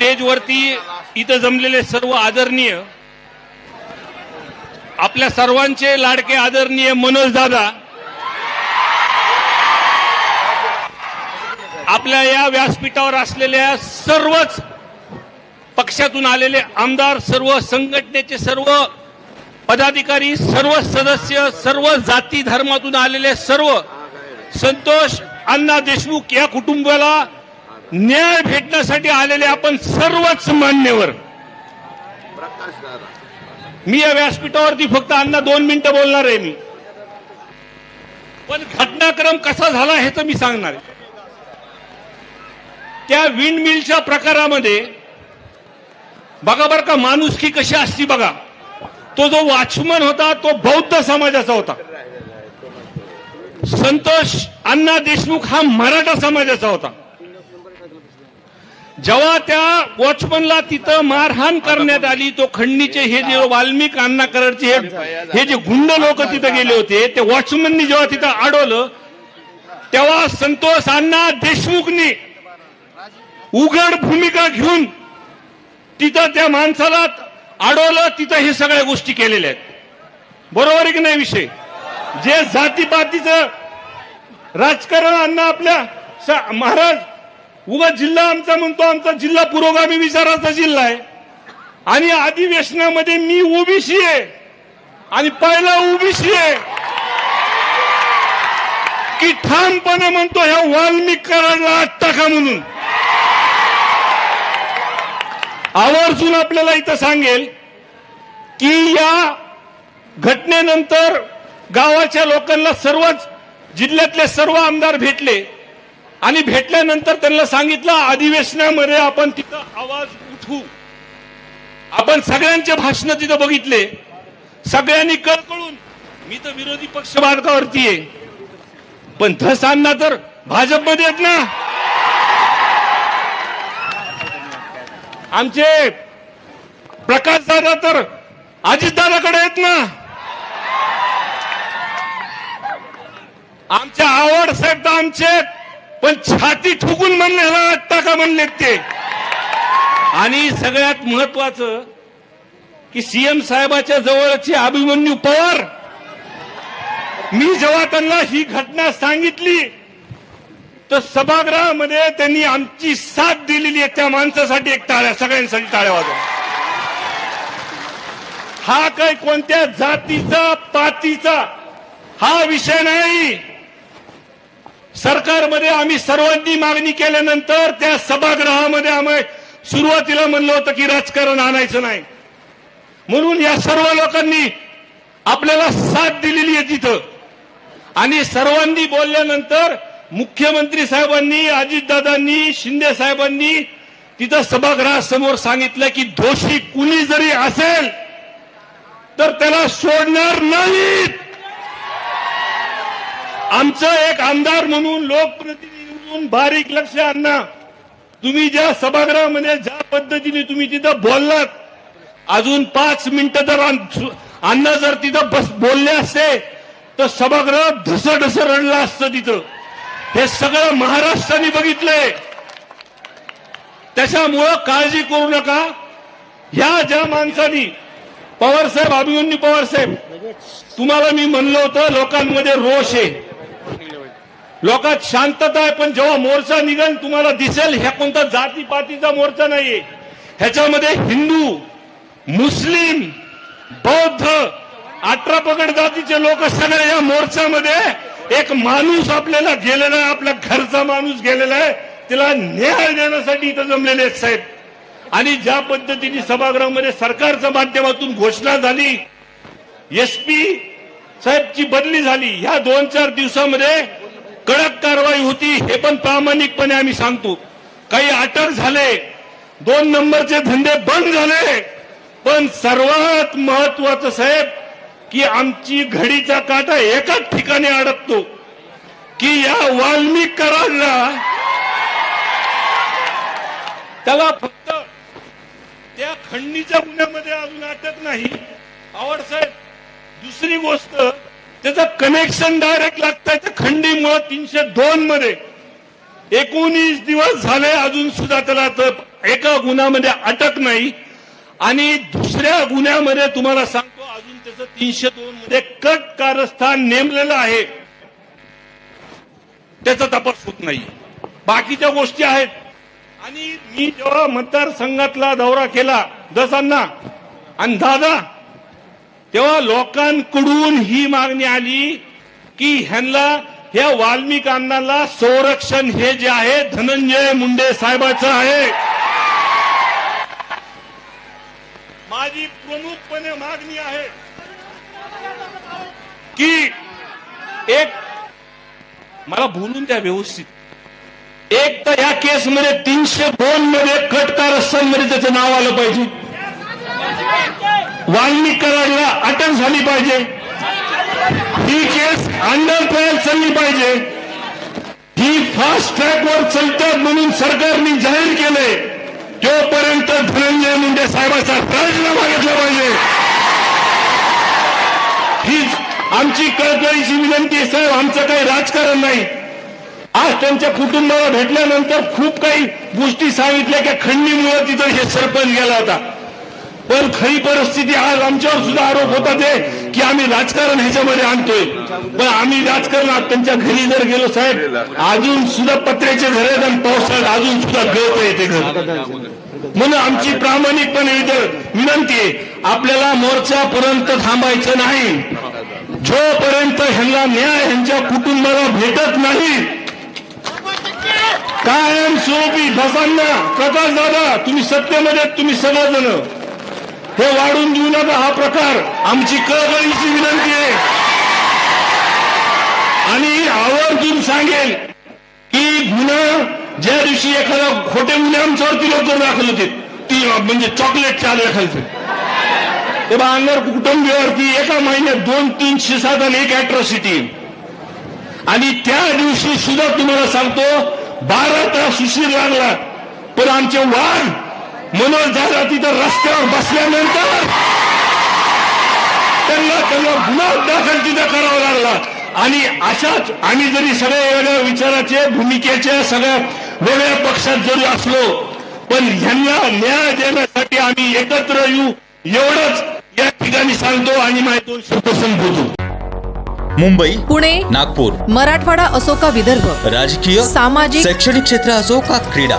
स्टेजवरती इथं जमलेले सर्व आदरणीय आपल्या सर्वांचे लाडके आदरणीय मनोज दादा आपल्या या व्यासपीठावर असलेल्या सर्वच पक्षातून आलेले आमदार सर्व संघटनेचे सर्व पदाधिकारी सर्व सदस्य सर्व जाती धर्मातून आलेले सर्व संतोष अण्णा देशमुख या कुटुंबाला न्याय भेटण्यासाठी आलेले आपण सर्वच मान्यवर. मी या व्यासपीठावरती फक्त अण्णा दोन मिनिटं बोलणार आहे मी. पण घटनाक्रम कसा झाला हे तर मी सांगणार आहे. त्या विंड मिलच्या प्रकारामध्ये बघा बरं का माणुसकी कशी असती बघा. तो जो वॉचमन होता तो बौद्ध समाजाचा होता. संतोष अण्णा देशमुख हा मराठा समाजाचा होता. जेव्हा त्या वॉचमनला तिथं मारहाण करण्यात आली तो खंडणीचे हे जे वाल्मिक अण्णा करडचे हे जे गुंड लोक तिथं गेले होते ते वॉचमननी जेव्हा तिथं अडवलं तेव्हा संतोष अण्णा देशमुखनी उघड भूमिका घेऊन तिथं त्या माणसाला अडवलं तिथं हे सगळ्या गोष्टी केलेल्या आहेत. बरोबर आहे की नाही विषय? जे जातीपातीचं राजकारण अण्णा आपल्या स- महाराज उगा जिल्हा आमचा म्हणतो आमचा जिल्हा पुरोगामी विचाराचा जिल्हा आहे. आणि अधिवेशनामध्ये मी ओबीसी आहे. आणि पहिला ओबीसी आहे. की ठामपणे म्हणतो ह्या वाल्मिक कराडला आत टाका म्हणून? आवर्जून आपल्याला इथं सांगेल की या घटनेनंतर गावाच्या लोकांना सर्वच जिल्ह्यातले सर्व आमदार भेटले. आणि भेटल्यानंतर त्यांना सांगितलं अधिवेशनामध्ये आपण तिथं आवाज उठवू आपण सगळ्यांचे भाषण तिथं बघितले. सगळ्यांनी कळकळून मी तर विरोधी पक्ष मार्गावरती आहे. पण धसांना तर भाजपमध्ये आहेत ना. आमचे प्रकाश दादा तर अजितदादाकडे आहेत ना. आमच्या आवड साहेब तर आमचे पण छाती ठुकून म्हणले ह्याला का म्हणले ते? आणि सगळ्यात महत्वाचं की सीएम साहेबाच्या जवळचे अभिमन्यू पवार मी जेव्हा त्यांना ही घटना सांगितली तर सभागृहामध्ये त्यांनी आमची साथ दिलेली आहे त्या माणसासाठी एक टाळ्या सगळ्यांसाठी टाळ्या वाजवा. हा काही कोणत्या जातीचा पातीचा हा विषय नाही. सरकारमध्ये आम्ही सर्वांनी मागणी केल्यानंतर त्या सभागृहामध्ये आम्ही सुरुवातीला म्हणलं होतं की राजकारण आणायचं नाही. म्हणून या सर्व लोकांनी आपल्याला साथ दिलेली आहे तिथं. आणि सर्वांनी बोलल्यानंतर मुख्यमंत्री साहेबांनी अजितदादांनी शिंदे साहेबांनी तिथं सभागृहासमोर सांगितलं की दोषी कुणी जरी असेल तर त्याला सोडणार नाहीत. आमचं एक आमदार म्हणून लोकप्रतिनिधी म्हणून बारीक लक्ष आणा. तुम्ही ज्या सभागृहामध्ये ज्या पद्धतीने तुम्ही तिथं बोललात अजून पाच मिनिटं जर अण्णा जर तिथं बस बोलले असते तर सभागृह ढस ढस रडलं असतं तिथं. हे सगळं महाराष्ट्राने बघितलंय. त्याच्यामुळं काळजी करू नका. ह्या ज्या माणसांनी पवारसाहेब अभिमन्यू पवारसाहेब तुम्हाला मी म्हणलं होतं लोकांमध्ये रोष आहे. लोकात शांतता आहे पण जेव्हा मोर्चा निघेल तुम्हाला दिसेल ह्या कोणता जातीपातीचा मोर्चा नाहीये. ह्याच्यामध्ये हिंदू मुस्लिम बौद्ध अठरा पगड जातीचे लोक सगळे या मोर्चामध्ये एक माणूस आपल्याला गेलेला आहे आपल्या घरचा माणूस गेलेला आहे. तिला न्याय देण्यासाठी इथं जमलेले आहेत साहेब. आणि ज्या पद्धतीने सभागृहामध्ये सरकारच्या माध्यमातून घोषणा झाली एसपी साहेबची बदली झाली ह्या दोन चार दिवसामध्ये कारवाई होती हे पण प्रामाणिकपणे आम्ही सांगतो. काही अटक झाले दोन नंबरचे धंदे बंद झाले पण सर्वात महत्वाचं साहेब की आमची घडीचा काटा एकाच ठिकाणी अडकतो की या वाल्मिक कराडला त्याला फक्त त्या खंडणीच्या गुन्ह्यामध्ये अजून अटक नाही. आवड साहेब दुसरी गोष्ट त्याचं कनेक्शन डायरेक्ट लागतंय त्या खंडीमुळे तीनशे दोन मध्ये. एकोणीस दिवस झाले अजून सुद्धा त्याला एका गुन्ह्यामध्ये अटक नाही. आणि दुसऱ्या गुन्ह्यामध्ये तुम्हाला सांगतो अजून त्याचं तीनशे दोन मध्ये कट कारस्थान नेमलेलं आहे. त्याचा तपास होत नाही. बाकीच्या गोष्टी आहेत. आणि मी जेव्हा मतदारसंघातला दौरा केला दसांना आणि दादा तेव्हा लोकांकडून ही मागणी आली की ह्यांना ह्या वाल्मिक संरक्षण हे जे आहे धनंजय मुंडे साहेबाचं आहे. माझी प्रमुखपणे मागणी आहे की एक मला बोलून द्या व्यवस्थित. एक तर या केसमध्ये तीनशे दोन मध्ये कटकारमध्ये त्याचं नाव आलं पाहिजे. वाल्मिक कराडला अटक झाली पाहिजे. ही केस अंडर ट्रायल चालली पाहिजे. ही फास्ट ट्रॅकवर चालतात म्हणून सरकारने जाहीर केले तोपर्यंत धनंजय मुंडे साहेबाचा राजीनामा घेतला पाहिजे. हीच आमची कळकळीची विनंती आहे साहेब आमचं काही राजकारण नाही. आज त्यांच्या कुटुंबाला भेटल्यानंतर खूप काही गोष्टी सांगितल्या की खंडीमुळे तिथं हे सरपंच गेला होता. पण खरी परिस्थिती आज आमच्यावर सुद्धा आरोप होता ते की आम्ही राजकारण ह्याच्यामध्ये आणतोय. पण आम्ही राजकारणात त्यांच्या घरी जर गेलो साहेब अजून सुद्धा पत्र्याचे घर आहेत आणि पावसाळ्यात अजून सुद्धा गळत येते घर. म्हणून आमची प्रामाणिकपणे विनंती आहे आपल्याला मोर्चापर्यंत थांबायचं नाही. जोपर्यंत ह्यांना न्याय ह्यांच्या कुटुंबाला भेटत नाही कायम स्वरूपी बसांना प्रकाश दादा तुम्ही सत्तेमध्ये आहेत, तुम्ही सगळेजण. हे वाढून देऊ नका हा प्रकार. आमची कळकळीची विनंती आहे. आणि आवर्जून सांगेल की गुन्हा ज्या दिवशी एखादा खोटे गुन्हे आमच्यावरती लवकर दाखल होते ती म्हणजे चॉकलेट चालू दाखलते तेव्हा अंगार कुटुंबियावरती एका महिन्यात दोन तीनशे सात आणि एक अॅट्रॉसिटी आणि त्या दिवशी सुद्धा तुम्हाला सांगतो बारा तास उशीर लागला पण आमचे वाघ मनोज दादा तिथं रस्त्यावर बसल्यानंतर त्यांना त्यांना गुन्हा दाखल तिथं करावा लागला. आणि अशाच आम्ही जरी सगळ्या वेगळ्या विचाराचे भूमिकेच्या सगळ्या वेगळ्या पक्षात जरी असलो पण ह्यांना न्याय देण्यासाठी आम्ही एकत्र येऊ एवढंच या ठिकाणी सांगतो आणि माझे दोन शब्द संपवतो. मुंबई पुणे नागपूर. मराठवाडा असो का विदर्भ राजकीय सामाजिक शैक्षणिक क्षेत्र असो का क्रीडा.